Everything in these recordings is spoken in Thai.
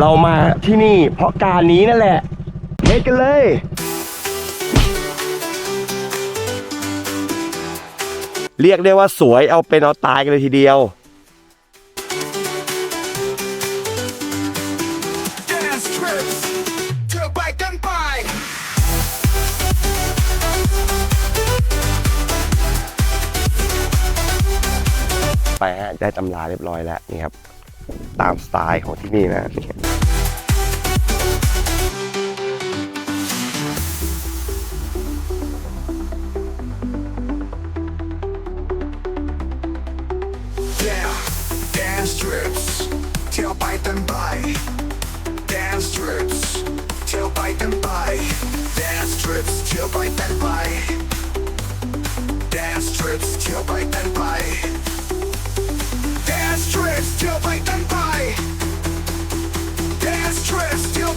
เรามาที่นี่เพราะการนี้นั่นแหละเฮดกันเลย เรียกได้ว่าสวยเอาเป็นเอาตายกันเลยทีเดียวไปกันไปไปฮะ ได้ตำราเรียบร้อยแล้วนี่ครับ ตามสไตล์ของที่นี่นะ Dance trips เที่ยวไปกันไป Dance trips เที่ยวไปกันไป Dance trips เที่ยวไปกันไป Dance trips เที่ยวไปกันไป Dance trips เที่ยวไปกันไป Dance trips เที่ยว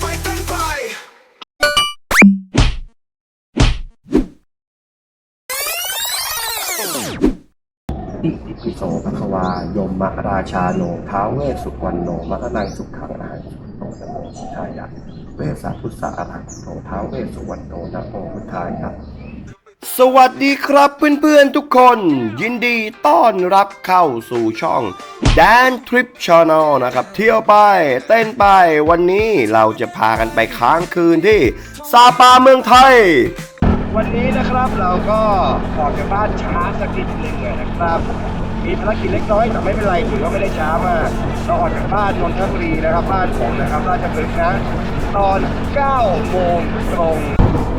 มมราชาโนท้าวเวสสุวรรณโนมรนังสุขังอายุโนนโมพุทธายะเวสสาพุทธะอรหันโตท้าวเวสสุวรรณโนนะโมพุทธายะสวัสดีครับเพื่อนๆทุกคน ยินดีต้อนรับเข้าสู่ช่อง Dan Trip Channel นะครับ เที่ยวไปเต้นไปวันนี้เราจะพากันไปค้างคืนที่ซาปาเมืองไทย วันนี้นะครับเราก็ออกจากบ้านช้าสักนิดหนึ่งนะครับ มีภารกิจเล็กน้อยแต่ไม่เป็นไรถือว่าไม่ได้ช้ามากเราออกจากบ้านนนทบุรีนะครับบ้านผมนะครับราชพฤกษ์นะตอน9โมงตรง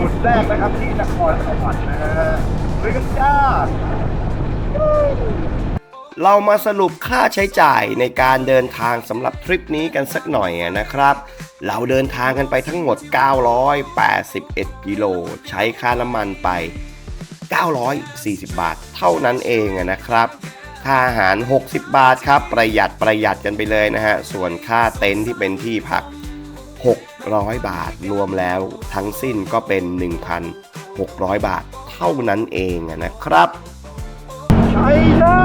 จุดแรกนะครับที่นครสวรรค์นะฮะไปกันจ้าเรามาสรุปค่าใช้จ่ายในการเดินทางสำหรับทริปนี้กันสักหน่อยนะครับ เราเดินทางกันไปทั้งหมด 981 กิโล ใช้ค่าน้ำมันไป 940 บาทเท่านั้นเองนะครับ ค่าอาหาร 60 บาทครับ ประหยัดประหยัดกันไปเลยนะฮะ ส่วนค่าเต็นท์ที่เป็นที่พัก 600 บาท รวมแล้วทั้งสิ้นก็เป็น 1,600 บาทเท่านั้นเองนะครับชัยนา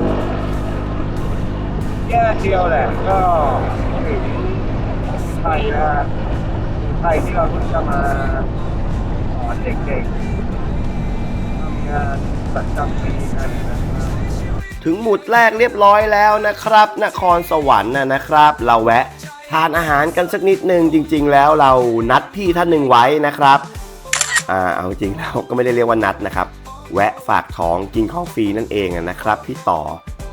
ทแย่เดียวแหละก็ถึงไทยนะไทยที่เราเพิ่งจะมาสอนเด็กๆทำงานประจำปีกันนะ ถึงหมุดแรกเรียบร้อยแล้วนะครับ นครสวรรค์นะนะครับ เราแวะทานอาหารกันสักนิดนึงจริง ๆ แล้วเรานัดพี่ท่านหนึ่งไว้นะครับอ่าเอาจริงแล้วก็ไม่ได้เรียกว่านัดนะครับ แวะฝากท้องกินข้าวฟรีนั่นเองนะครับ พี่ต่อ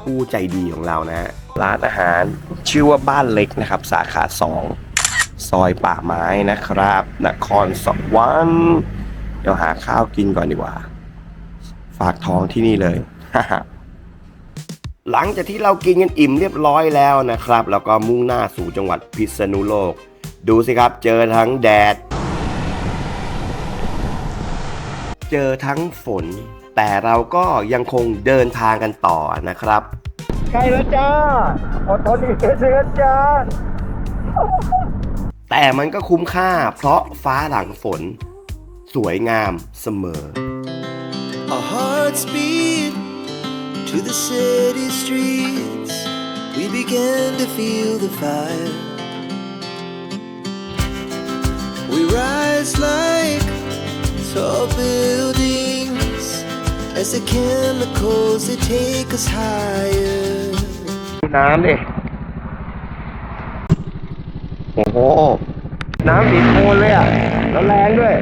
ผู้ใจดีของเรานะฮะร้านอาหารชื่อว่าบ้านเล็กนะครับ สาขา 2 ซอยป่าไม้นะครับ นครสวรรค์เดี๋ยวหาข้าวกินก่อนดีกว่า ฝากท้องที่นี่เลย หลังจากที่เรากินกันอิ่มเรียบร้อยแล้วนะครับ แล้วก็มุ่งหน้าสู่จังหวัดพิษณุโลก ดูสิครับ เจอทั้งแดด เจอทั้งฝน แต่เราก็ยังคงเดินทางกันต่อนะครับใกล้แล้วจ้าอดทนอีกเดือนจ้าแต่มันก็คุ้มค่าเพราะฟ้าหลังฝน สวยงามเสมอ Our hearts beat to the city streets. We began to feel the fire. We rise like tall buildings as the chemicals they take us higher. น้ำดิ โอ้โห น้ำสีโคนเลยอะ แล้วแรงด้วย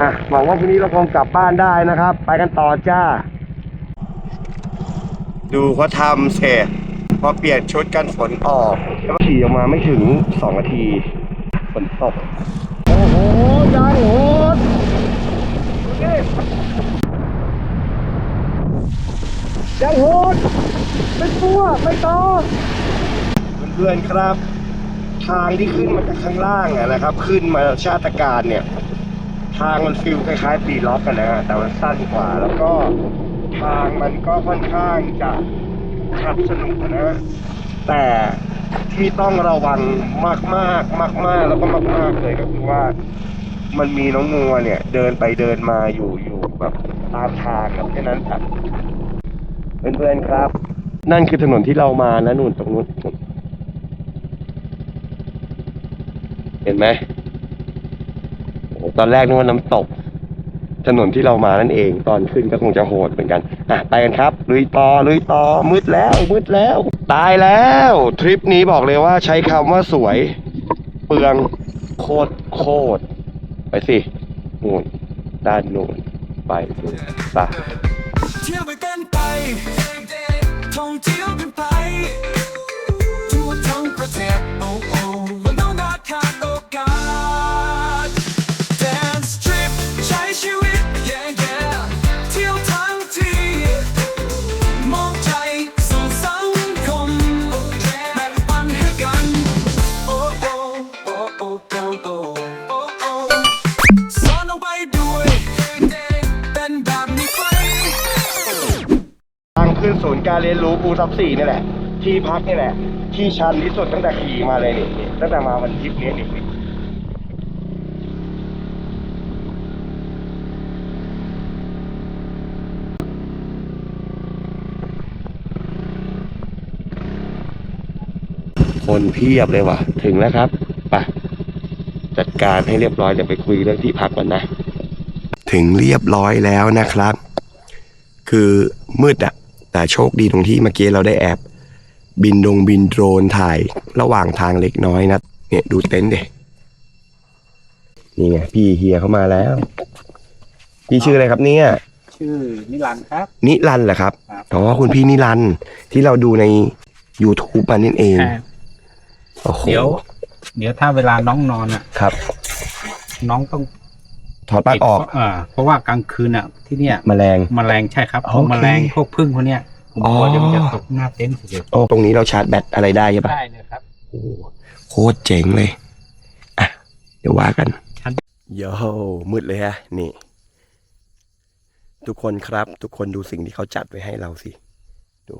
อะ หวังว่าพรุ่งนี้เราคงกลับบ้านได้นะครับ ไปกันต่อจ้า ดูเขาทำเสร็จพอเปลี่ยนชุดกันฝนออกแล้วก็ขี่ออกมาไม่ถึงสองนาทีฝนตก โอ้โหยางโหดดูดิยางโหดไม่กลัวไม่ต่อเพื่อนๆครับ ทางที่ขึ้นมาจากข้างล่างอะนะครับ ขึ้นมาชาติการเนี่ย ทางมันฟิลคล้ายๆปีล็อกกันนะฮะแต่มันสั้นกว่าแล้วก็ ทางมันก็ค่อนข้างจะขับสนุกนะ แต่ที่ต้องระวังมากๆมากๆแล้วก็มากๆเลยก็คือว่า มันมีน้องงัวเนี่ย เดินไปเดินมาอยู่อยู่แบบตามทางครับแค่นั้นครับเพื่อนๆครับ นั่นคือถนนที่เรามานะนู่นตรงนู้นเห็นไหมโอ้ตอนแรกนึกว่าน้ำตก ถนนที่เรามานั่นเอง ตอนขึ้นก็คงจะโหดเหมือนกันอะไปกันครับลุยต่อลุยต่อมืดแล้วมืดแล้ว ตายแล้ว ทริปนี้บอกเลยว่าใช้คำว่าสวย เปลืองโคตรโคตรไปสินู่นด้านนู่นไปสิไปเที่ยวไปกันไปท่องเที่ยวกันไปูซับสี่นี่แหละ ที่พักนี่แหละ ที่ชันที่สุดตั้งแต่ขี่มาเลยนี่ตั้งแต่มาวันทริปนี้นี่นี่คนเพียบเลยว่ะ ถึงแล้วครับไปจัดการให้เรียบร้อยเดี๋ยวไปคุยเรื่องที่พักก่อนนะ ถึงเรียบร้อยแล้วนะครับ คือมืดอะ แต่โชคดีตรงที่เมื่อกี้เราได้แอบบินดงบินโดรนถ่ายระหว่างทางเล็กน้อยนะเนี่ยดูเต็นท์เด็นี่ไงพี่เฮียเข้ามาแล้ว พี่ชื่ออะไรครับเนี่ย ชื่อนิรันดร์ครับ นิรันดร์เหรอครับครับอ๋อคุณพี่นิรันดร์ที่เราดูใน YouTube มานั่นเองอ่าโอ้โหเดี๋ยว เดี๋ยวถ้าเวลาน้องนอนอะครับ น้องต้อง ถอดปลั๊กออกปิดเพราะอ่าเพราะว่ากลางคืนอะที่เนี่ยแมลง แมลงใช่ครับโอพวกเคแมลงพวกพึ่งพวกเนี้ยผมกลัอ๋วอเดี๋ยวมันจะตกหน้าเต็นท์เสียโอ้ตรงนี้เราชาร์จแบตอะไรได้ใช่ปะได้เลยครับ โอ้โหโคตรเจ๋งเลยอะเดี๋ยวว่ากันชั้น โย่มืดเลยฮะ นี่ ทุกคนครับ ทุกคนดูสิ่งที่เขาจัดไว้ให้เราสิ ดู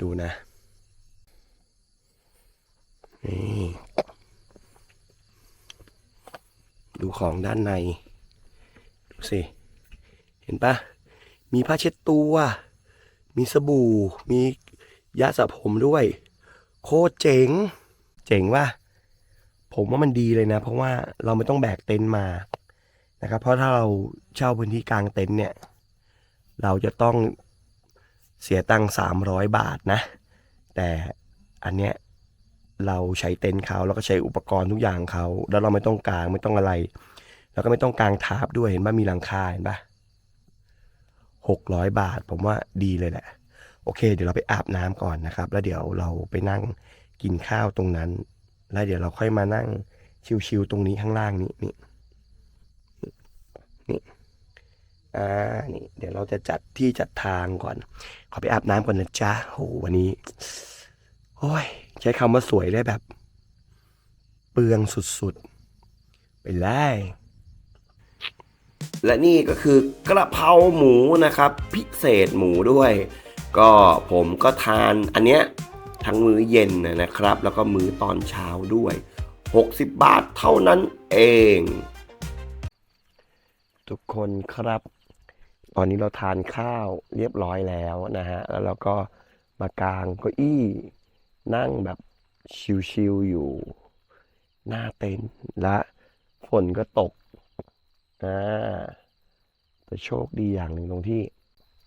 ดูนะ นี่ ดูของด้านใน ดูสิ เห็นปะมีผ้าเช็ดตัวมีสบู่ มียาสระผมด้วย โคตรเจ๋ง เจ๋งว่ะผมว่ามันดีเลยนะ เพราะว่าเราไม่ต้องแบกเต็นท์มานะครับ เพราะถ้าเราเช่าพื้นที่กลางเต็นท์เนี่ย เราจะต้องเสียตังค์สามร้อยบาทนะ แต่อันเนี้ย เราใช้เต็นท์เขาแล้วก็ใช้อุปกรณ์ทุกอย่างเขาแล้วเราไม่ต้องกางไม่ต้องอะไร แล้วก็ไม่ต้องกางทาบด้วยเห็นป่ะมีหลังคาเห็นป่ะหกร้อยบาท ผมว่าดีเลยแหละ โอเค เดี๋ยวเราไปอาบน้ำก่อนนะครับ แล้วเดี๋ยวเราไปนั่งกินข้าวตรงนั้น แล้วเดี๋ยวเราค่อยมานั่งชิวๆตรงนี้ข้างล่างนี้นี่นี่อ่านี่ เดี๋ยวเราจะจัดที่จัดทางก่อน ขอไปอาบน้ำก่อนนะจ๊ะโหวันนี้โอ้ย ใช้คำว่าสวยได้แบบ เปลืองสุดๆ ไปเลยและนี่ก็คือกระเพราหมูนะครับ พิเศษหมูด้วย ก็ผมก็ทานอันเนี้ยทั้งมื้อเย็นนะนะครับ แล้วก็มื้อตอนเช้าด้วย 60 บาทเท่านั้นเอง ทุกคนครับ ตอนนี้เราทานข้าวเรียบร้อยแล้วนะฮะ แล้วเราก็มากางเก้าอี้ นั่งแบบชิวๆอยู่ หน้าเต็นท์และฝนก็ตกอ่าแต่โชคดีอย่างหนึ่งตรงที่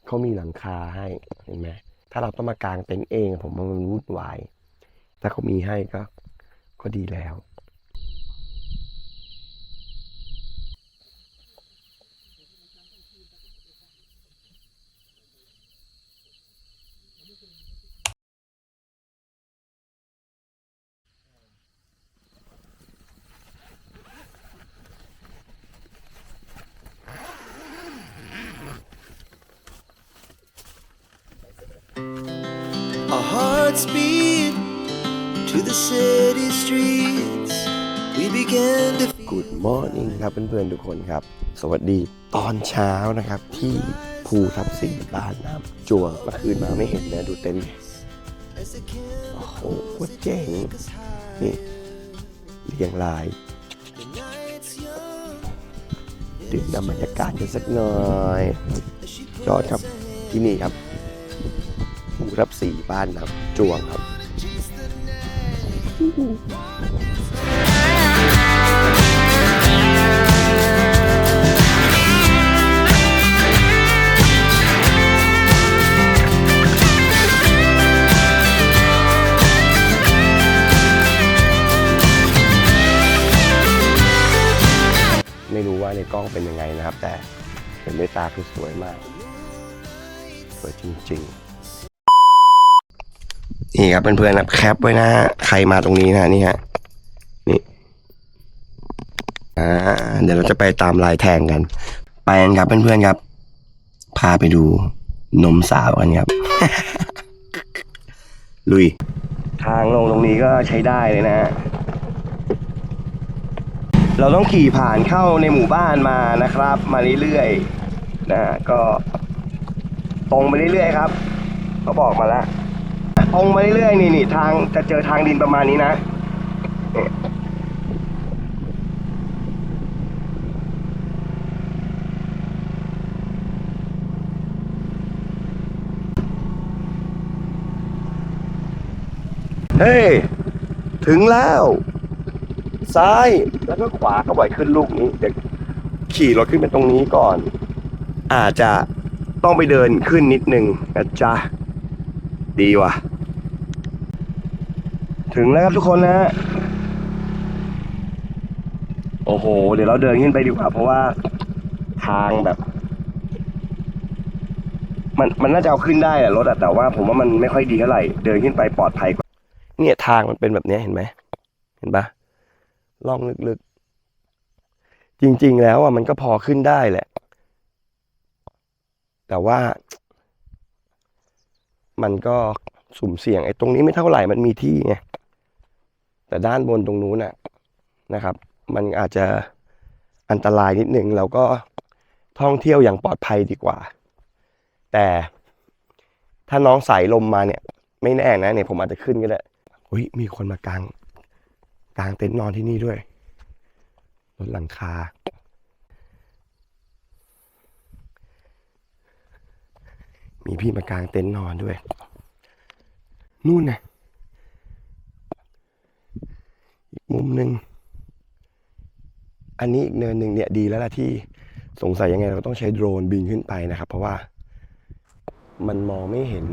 เขามีหลังคาให้เห็นไหมถ้าเราต้องมากางเต็นท์เอง ผมว่ามันวุ่นวายถ้าเขามีให้ก็ก็ดีแล้ว Good morning ครับเพื่อนๆทุกคนครับ สวัสดีตอนเช้านะครับที่ภูทับสีบ้านน้ำจวงเมื่อคืนมาไม่เห็นนะดูเต็นท์โอ้โหโคตรเจ๋งนี่เรียงรายดื่มด่ำบรรยากาศกันสักหน่อยยอดครับที่นี่ครับภูทับสีบ้านน้ำจวงครับ ล้องเป็นยังไงนะครับ แต่เห็นด้วยตาคือสวยมาก สวยจริงๆ นี่ครับเพื่อนๆครับแคปไว้นะ ใครมาตรงนี้นะนี่ฮะนี่อ่าเดี๋ยวเราจะไปตามลายแทงกัน ไปกันครับเพื่อนๆครับ พาไปดูนมสาวกันครับ ลุย ทางลงตรงนี้ก็ใช้ได้เลยนะ เราต้องขี่ผ่านเข้าในหมู่บ้านมานะครับ มาเรื่อยๆนะก็ตรงไปเรื่อยๆครับเขาบอกมาแล้วตรงมาเรื่อยๆนี่นี่ทางจะเจอทางดินประมาณนี้นะเฮ้ยถึงแล้ว ซ้ายแล้วก็ขวาก็บ่อยขึ้นลูกนี้เดี๋ยวขี่รถขึ้นไปตรงนี้ก่อน อาจจะต้องไปเดินขึ้นนิดนึงนะจ๊ะดีว่ะ ถึงแล้วครับทุกคนนะโอ้โห เดี๋ยวเราเดินขึ้นไปดีกว่า เพราะว่าทางแบบ มันมันน่าจะเอาขึ้นได้แหละรถอะแต่ว่า ผมว่ามันไม่ค่อยดีเท่าไหร่ เดินขึ้นไปปลอดภัยกว่าเนี่ยทางมันเป็นแบบนี้เห็นไหมเห็นปะ ล่องลึกๆ จริงๆ แล้วอะมันก็พอขึ้นได้แหละ แต่ว่า มันก็สุ่มเสี่ยงไอ้ตรงนี้ไม่เท่าไหร่มันมีที่ไงแต่ด้านบนตรงนู้นน่ะนะครับ มันอาจจะอันตรายนิดหนึ่งเราก็ท่องเที่ยวอย่างปลอดภัยดีกว่า แต่ถ้าน้องสายลมมาเนี่ย ไม่แน่นะเนี่ยผมอาจจะขึ้นก็ได้อุ้ยมีคนมากาง กางเต็นท์นอนที่นี่ด้วยรถหลังคา มีพี่มากางเต็นท์นอนด้วย นู่นนะอีกมุมหนึ่งอันนี้อีกเนินหนึ่งเนี่ยดีแล้วล่ะที่สงสัยยังไงเราก็ต้องใช้โดรนบินขึ้นไปนะครับ เพราะว่ามันมองไม่เห็น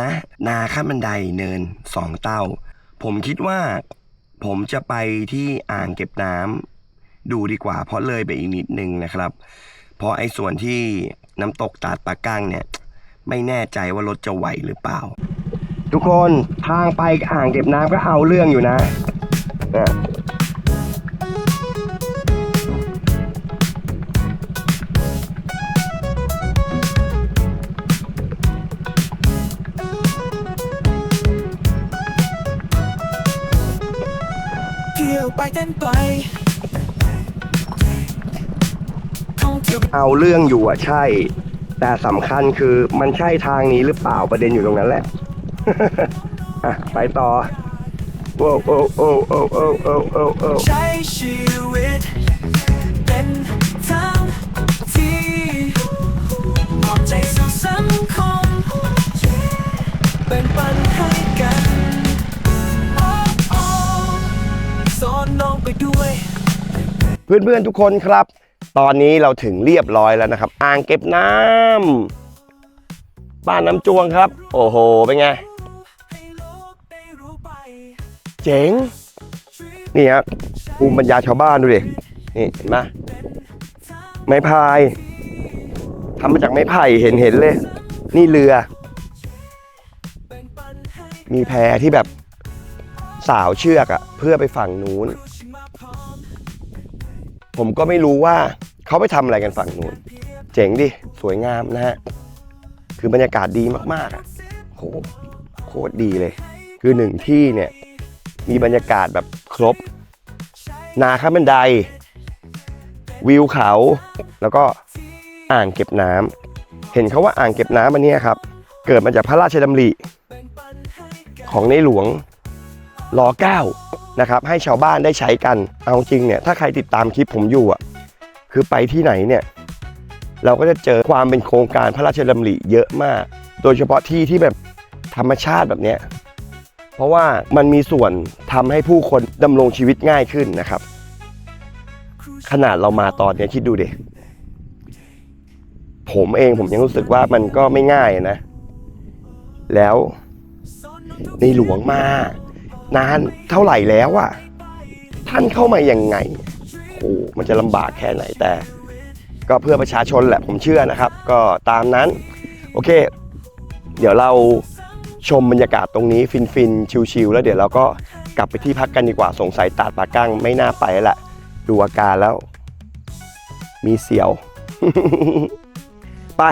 นะ นาขั้นบันไดเนินสองเต้า ผมคิดว่า ผมจะไปที่อ่างเก็บน้ำดูดีกว่า เพราะเลยไปอีกนิดนึงนะครับ เพราะไอ้ส่วนที่น้ำตกตาดปาก้างเนี่ย ไม่แน่ใจว่ารถจะไหวหรือเปล่า ทุกคนทางไปอ่างเก็บน้ำก็เอาเรื่องอยู่นะอะ เต้นไปท่องเที่ยว เอาเรื่องอยู่อะใช่ แต่สำคัญคือมันใช่ทางนี้หรือเปล่าประเด็นอยู่ตรงนั้นแหละ อะไปต่อโอ้โอ้โอ้โอ้โอ้โอ้โอ้โอ้ใช้ชีวิตเป็นทั้งที่มอบใจสู่สังคม เป็นปันให้กั เพื่อนๆทุกคนครับ ตอนนี้เราถึงเรียบร้อยแล้วนะครับ อ่างเก็บน้ำบ้านน้ำจวงครับ โอ้โห เป็นไง เจ๋ง นี่ครับภูมิปัญญาชาวบ้านดูดิ นี่เห็นไหมไม้พายทำมาจากไม้ไผ่เห็นเห็นเลย นี่เรือ มีแพที่แบบสาวเชือกอะเพื่อไปฝั่งนู้นชิมาพร้อม ผมก็ไม่รู้ว่าเขาไปทำอะไรกันฝั่งนู้น เจ๋งดิ สวยงามนะฮะ คือบรรยากาศดีมากๆอะโหโคตรดีเลย คือหนึ่งที่เนี่ย มีบรรยากาศแบบครบ นาข้ามบันได วิวเขา แล้วก็อ่างเก็บน้ำเห็นเขาว่าอ่างเก็บน้ำอันนี้ครับ เกิดมาจากพระราชดำริของในหลวง รอเก้านะครับให้ชาวบ้านได้ใช้กันเอาจริงเนี่ยถ้าใครติดตามคลิปผมอยู่อะคือไปที่ไหนเนี่ยเราก็จะเจอความเป็นโครงการพระราชดำริเยอะมาก โดยเฉพาะที่ที่แบบธรรมชาติแบบเนี้ยเพราะว่ามันมีส่วนทำให้ผู้คนดำรงชีวิตง่ายขึ้นนะครับ ขนาดเรามาตอนเนี้ยคิดดูเด็ผมเองผมยังรู้สึกว่ามันก็ไม่ง่ายนะ แล้วในหลวงมา นานเท่าไหร่แล้วอะท่านเข้ามายังไงโอ้มันจะลำบากแค่ไหนแต่ ก็เพื่อประชาชนแหละผมเชื่อนะครับ ก็ตามนั้น โอเค เดี๋ยวเราชมบรรยากาศตรงนี้ฟินฟินๆชิลๆ แล้วเดี๋ยวเราก็กลับไปที่พักกันดีกว่าสงสัยตาดปากกั้งไม่น่าไปแล้วแหละดูอาการแล้ว มีเสียว ไป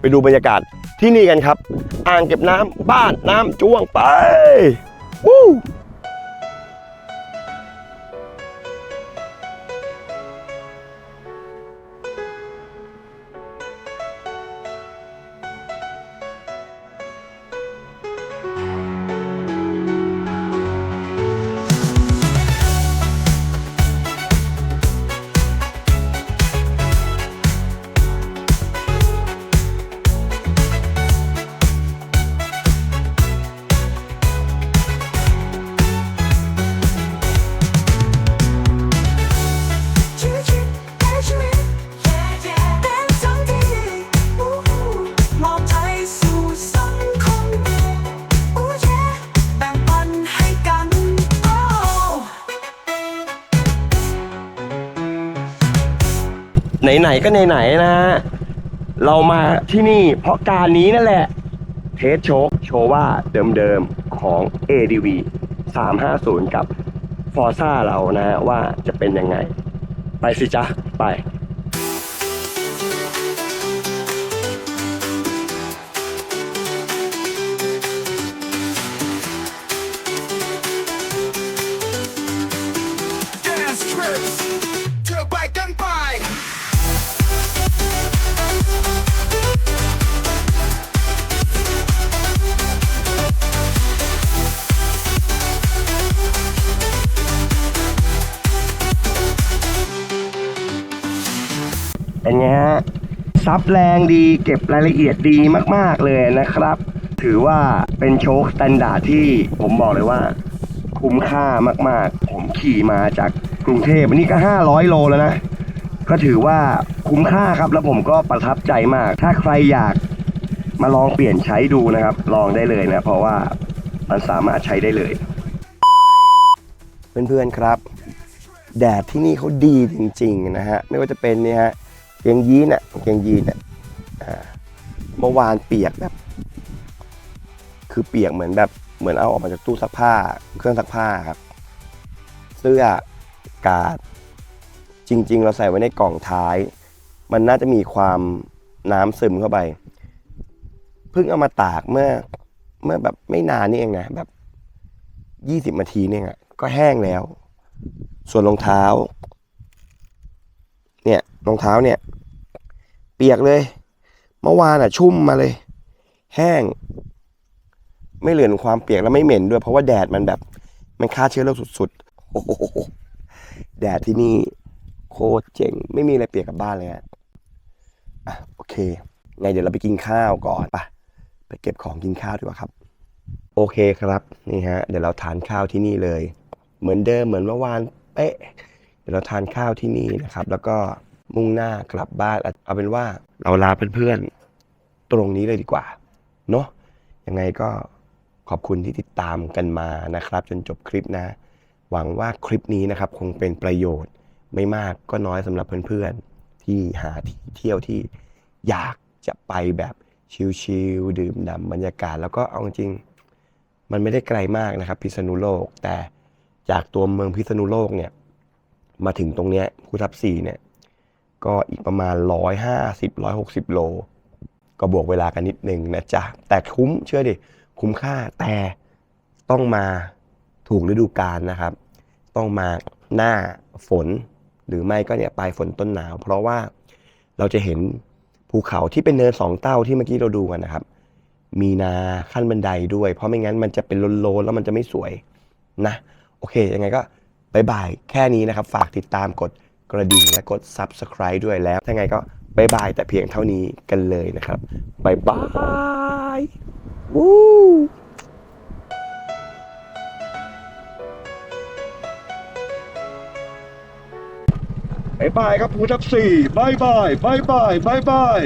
ไปดูบรรยากาศที่นี่กันครับ อ่างเก็บน้ำบ้านน้ำจ้วงไป วู้ ๆก็ไหนๆนะฮะเรามาที่นี่เพราะการนี้นั่นแหละ เทสโชคโชว่าเดิมๆของ ADV 350 กับฟอร์ซ่าเรานะฮะว่าจะเป็นยังไง ไปสิจ๊ะ ไป ซับแรงดีเก็บรายละเอียดดีมากๆเลยนะครับ ถือว่าเป็นโชคสแตนดาร์ดที่ผมบอกเลยว่า คุ้มค่ามากๆ ผมขี่มาจากกรุงเทพวันนี้ก็ 500 โลแล้วนะ ก็ถือว่าคุ้มค่าครับแล้วผมก็ประทับใจมาก ถ้าใครอยากมาลองเปลี่ยนใช้ดูนะครับ ลองได้เลยนะ เพราะว่ามันสามารถใช้ได้เลย เพื่อนๆครับ แดดที่นี่เขาดีจริงๆนะฮะ ไม่ว่าจะเป็นเนี่ยฮะ เกงยีนอะเกงยีนอะเมื่อวานเปียกแบบ คือเปียกเหมือนแบบเหมือนเอาออกมาจากตู้ซักผ้า เครื่องซักผ้าครับ เสื้อกาดจริง ๆ เราใส่ไว้ในกล่องท้าย มันน่าจะมีความน้ำซึมเข้าไป เพิ่งเอามาตากเมื่อ เมื่อแบบไม่นานนี่เองนะแบบยี่สิบนาทีนี่เองอะก็แห้งแล้ว ส่วนรองเท้า เนี่ยรองเท้าเนี่ย เปียกเลย เมื่อวานอะ ชุ่มมาเลย แห้ง ไม่เหลือความเปียกแล้วไม่เหม็นด้วย เพราะว่าแดดมันแบบ มันฆ่าเชื้อโรคสุดๆโอ้โหแดดที่นี่ โคตรเจ๋ง ไม่มีอะไรเปียกกลับบ้านเลยฮะอะโอเค ไงเดี๋ยวเราไปกินข้าวก่อนไปไปเก็บของกินข้าวดีกว่าครับ โอเคครับ นี่ฮะ เดี๋ยวเราทานข้าวที่นี่เลย เหมือนเดิมเหมือนเมื่อวาน เป๊ะ เดี๋ยวเราทานข้าวที่นี่นะครับ แล้วก็มุ่งหน้ากลับบ้านเอาเป็นว่าเราลาเพื่อนๆตรงนี้เลยดีกว่าเนาะยังไงก็ขอบคุณที่ติดตามกันมานะครับ จนจบคลิปนะ หวังว่าคลิปนี้นะครับ คงเป็นประโยชน์ไม่มากก็น้อยสำหรับเพื่อนๆ ที่หาที่เที่ยวที่อยากจะไปแบบชิลๆดื่มด่ำบรรยากาศ แล้วก็เอาจริงๆมันไม่ได้ไกลมากนะครับ พิษณุโลก แต่จากตัวเมืองพิษณุโลกเนี่ย มาถึงตรงเนี้ยภูทับสี่เนี่ย ก็อีกประมาณร้อยห้าสิบร้อยหกสิบโล ก็บวกเวลากันนิดหนึ่งนะจ๊ะ แต่คุ้มเชื่อดิ คุ้มค่าแต่ต้องมาถูกฤดูกาลนะครับ ต้องมาหน้าฝนหรือไม่ก็เนี่ยปลายฝนต้นหนาว เพราะว่าเราจะเห็นภูเขาที่เป็นเนินสองเต้าที่เมื่อกี้เราดูกันนะครับ มีนาขั้นบันไดด้วย เพราะไม่งั้นมันจะเป็นโลนๆแล้วมันจะไม่สวยนะ โอเคยังไงก็ บายบายแค่นี้นะครับ ฝากติดตามกดกระดิ่งและกด subscribe ด้วยแล้วถ้าไงก็บายบายแต่เพียงเท่านี้กันเลยนะครับบายบายวู้บายบายครับภูทับสี่บายบายบายบายบายบาย